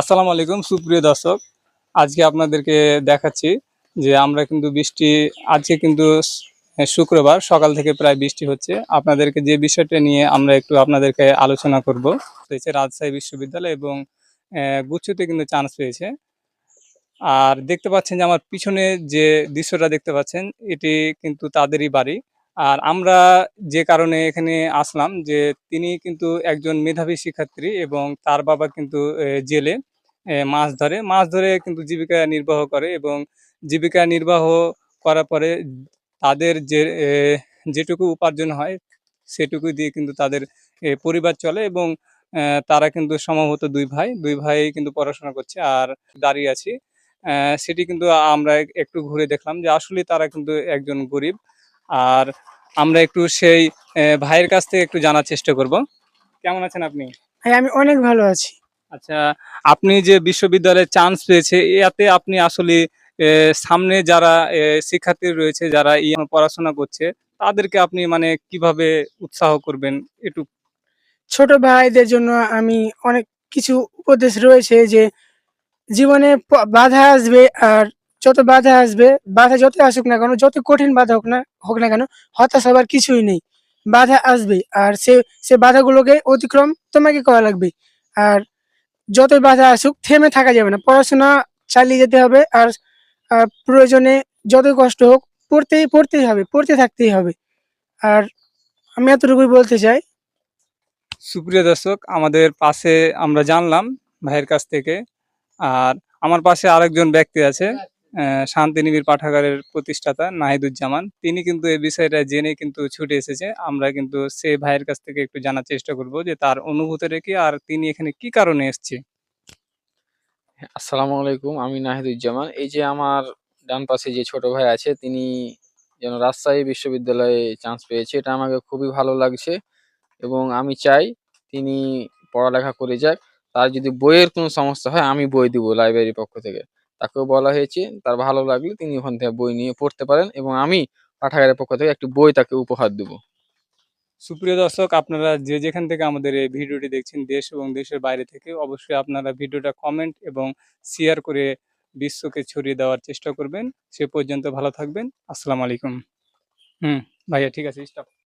আসসালামু আলাইকুম, সুপ্রিয় দর্শক। আজকে আপনাদেরকে দেখাচ্ছি যে আমরা কিন্তু বৃষ্টি, আজকে কিন্তু শুক্রবার, সকাল থেকে প্রায় বৃষ্টি হচ্ছে। আপনাদেরকে যে বিষয়টা নিয়ে আমরা একটু আপনাদেরকে আলোচনা করব হয়েছে রাজশাহী বিশ্ববিদ্যালয় এবং গুচ্ছতে কিন্তু চান্স পেয়েছে। আর দেখতে পাচ্ছেন যে আমার পিছনে যে দৃশ্যটা দেখতে পাচ্ছেন, এটি কিন্তু তাদেরই বাড়ি। আর আমরা যে কারণে এখানে আসলাম যে তিনি কিন্তু একজন মেধাবী শিক্ষার্থী এবং তার বাবা কিন্তু জেলে মাছ ধরে। মাছ ধরে কিন্তু জীবিকা নির্বাহ করে এবং জীবিকা নির্বাহ করার পরে তাদের যে যেটুকু উপার্জন হয় সেটুকু দিয়ে কিন্তু তাদের পরিবার চলে এবং তারা কিন্তু সম্ভবত দুই ভাই। দুই ভাই কিন্তু পড়াশোনা করছে আর দাঁড়িয়ে আছি। সেটি কিন্তু আমরা একটু ঘুরে দেখলাম যে আসলে তারা কিন্তু একজন গরিব। আর আমরা একটু সেই ভাইয়ের কাছ থেকে একটু জানার চেষ্টা করব। কেমন আছেন আপনি? ভাই আমি অনেক ভালো আছি। আচ্ছা আপনি যে বিশ্ববিদ্যালয়ে চান্স পেয়েছে এতে আপনি আসলে সামনে যারা শিক্ষার্থী রয়েছে যারা এই পড়াশোনা করছে তাদেরকে আপনি মানে কীভাবে উৎসাহ করবেন একটু? ছোট ভাইদের জন্য আমি অনেক কিছু উপদেশ রয়েছে যে জীবনে বাধা আসবে আর যত বাধা আসবে, বাধা যত আসুক না কেন যত কঠিন বাধা হোক না হোক না কেন, হতাশ হবার কিছুই নেই। বাধা আসবে আর সে সে বাধাগুলোকে অতিক্রম তোমাকে করা লাগবে। আর যতই বাধা আসুক, থেমে থাকা যাবে না। পড়াশোনা চালিয়ে যেতে হবে আর প্রয়োজনে যতই কষ্ট হোক, পড়তেই পড়তেই হবে, পড়তে থাকতেই হবে। আর আমি এতটুকুই বলতে চাই। সুপ্রিয় দর্শক, আমাদের পাশে আমরা জানলাম ভাইয়ের কাছ থেকে। আর আমার পাশে আরেকজন ব্যক্তি আছে। শান্তিনিবিড় পাঠাগারের প্রতিষ্ঠাতা নাহিদুজ্জামান। তিনি কিন্তু এই বিষয়টা জেনে কিন্তু ছুটে এসেছে। আমরা কিন্তু সে ভাইয়ের কাছ থেকে একটু জানার চেষ্টা করব যে তার অনুভূতি রেখে আর তিনি এখানে কি কারণে এসছে? আসসালামু আলাইকুম, আমি নাহিদুজ্জামান। এই যে আমার ডান পাশে যে ছোট ভাই আছে, তিনি যেন রাজশাহী বিশ্ববিদ্যালয়ে চান্স পেয়েছে, এটা আমাকে খুবই ভালো লাগছে এবং আমি চাই তিনি পড়ালেখা করে যাক। তার যদি বইয়ের কোনো সমস্যা হয়, আমি বই দিব লাইব্রেরির পক্ষ থেকে। তাকেও বলা হয়েছে, তার ভালো লাগলে তিনি ওখান থেকে বই নিয়ে পড়তে পারেন এবং আমি পাঠাগারের পক্ষ থেকে একটি বই তাকে উপহার দেব। সুপ্রিয় দর্শক, আপনারা যে যেখান থেকে আমাদের এই ভিডিওটি দেখছেন দেশ এবং দেশের বাইরে থেকে, অবশ্যই আপনারা ভিডিওটা কমেন্ট এবং শেয়ার করে বিশ্বকে ছড়িয়ে দেওয়ার চেষ্টা করবেন। সে পর্যন্ত ভালো থাকবেন। আসসালামু আলাইকুম। হুম, ভাইয়া ঠিক আছে স্টপ